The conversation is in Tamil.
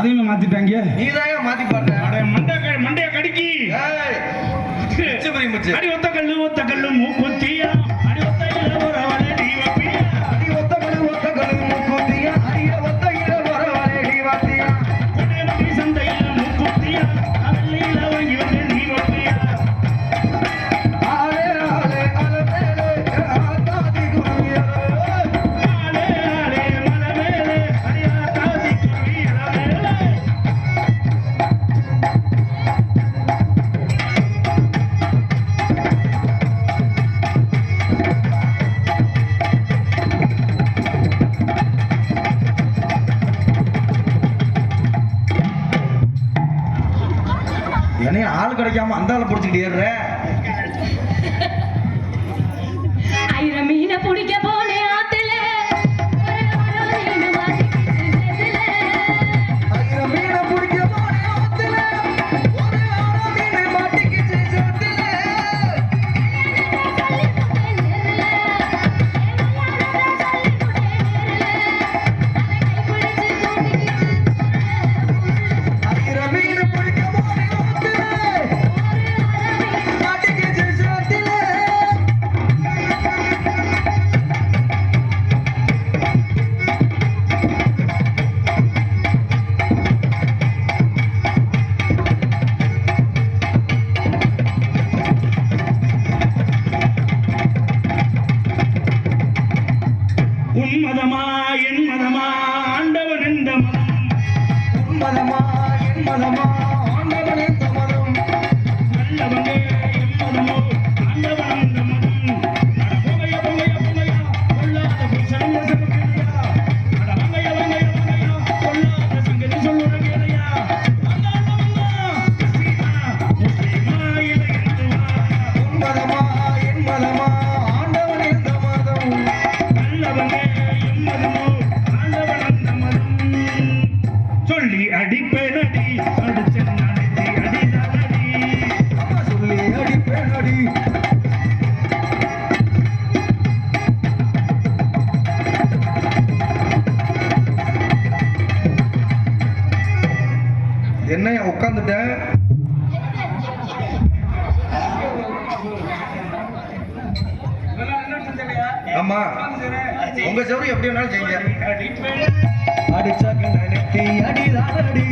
அதையும் மாத்திட்டாங்க நீதாயா மாத்தி பாடுற மண்டைய மண்டைய கடிக்கி. அடி ஒத்த கல்லு ஒத்த கல்லு மூக்குத்தியா? என்னையும் ஆள் கிடைக்காம அந்த ஆள் பிடிச்சிக்கிட்டு ஏறுற? மதமா என் மதமா ஆண்டவன் எந்த மதம். மதமா என் மதமா. அடி அடிப்பேன் அடி என்ன உட்காந்துட்டேன் ஆமா. உங்க சவுரி எப்படி வேணாலும் செய்யுங்க. தீயடி தாடி